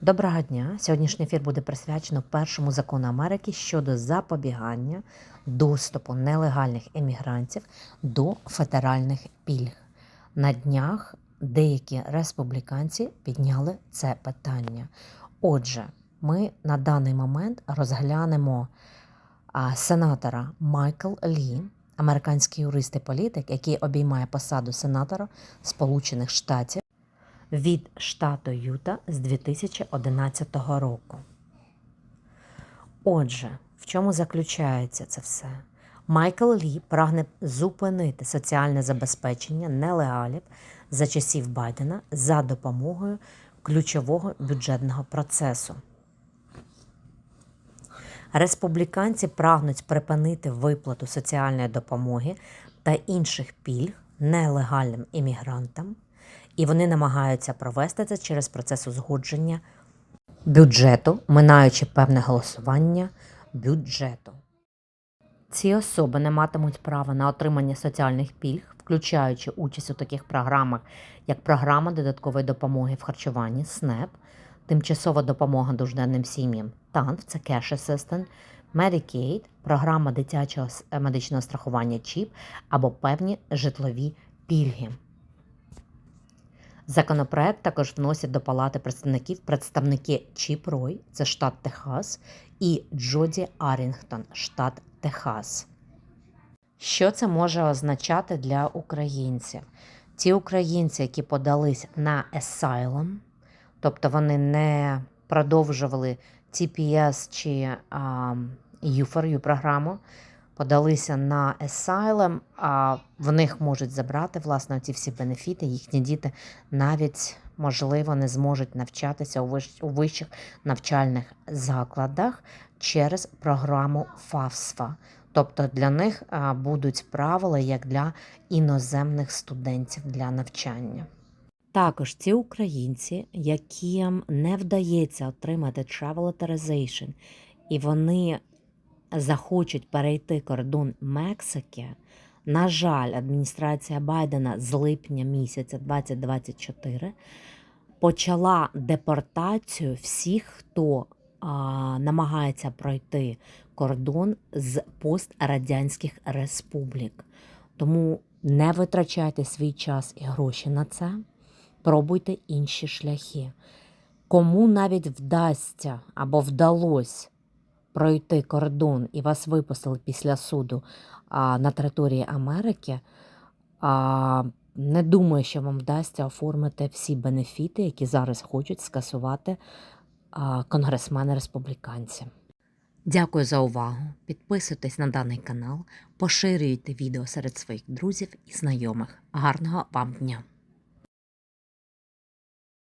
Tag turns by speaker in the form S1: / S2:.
S1: Доброго дня! Сьогоднішній ефір буде присвячено першому закону Америки щодо запобігання доступу нелегальних емігрантів до федеральних пільг. На днях деякі республіканці підняли це питання. Отже, ми на даний момент розглянемо сенатора Майкл Лі, американський юрист і політик, який обіймає посаду сенатора Сполучених Штатів від штату Юта з 2011 року. Отже, в чому заключається це все? Майкл Лі прагне зупинити соціальне забезпечення нелегалів за часів Байдена за допомогою ключового бюджетного процесу. Республіканці прагнуть припинити виплату соціальної допомоги та інших пільг нелегальним іммігрантам, і вони намагаються провести це через процес узгодження бюджету, минаючи певне голосування бюджету. Ці особи не матимуть права на отримання соціальних пільг, включаючи участь у таких програмах, як програма додаткової допомоги в харчуванні СНЕП, тимчасова допомога нужденним сім'ям ТАНФ, це Cash Assistant, Medicaid, програма дитячого медичного страхування ЧІП або певні житлові пільги. Законопроект також вносять до Палати представників представники Чіп Рой, це штат Техас, і Джоді Арінгтон, штат Техас. Що це може означати для українців? Ті українці, які подались на asylum, тобто вони не продовжували TPS чи а, U4U програму, подалися на asylum, а в них можуть забрати власне ці всі бенефіти. Їхні діти навіть можливо не зможуть навчатися у вищ- у вищих навчальних закладах через програму FAFSA. Тобто для них будуть правила як для іноземних студентів для навчання. Також ці українці, яким не вдається отримати travel authorization, і вони захочуть перейти кордон Мексики, на жаль, адміністрація Байдена з липня місяця 2024 почала депортацію всіх, хто а, намагається пройти кордон з пострадянських республік. Тому не витрачайте свій час і гроші на це, пробуйте інші шляхи. Кому навіть вдасться або вдалося пройти кордон і вас випустили після суду а, на території Америки, а, не думаю, що вам вдасться оформити всі бенефіти, які зараз хочуть скасувати а, конгресмени республіканці. Дякую за увагу. Підписуйтесь на даний канал, поширюйте відео серед своїх друзів і знайомих. Гарного вам дня!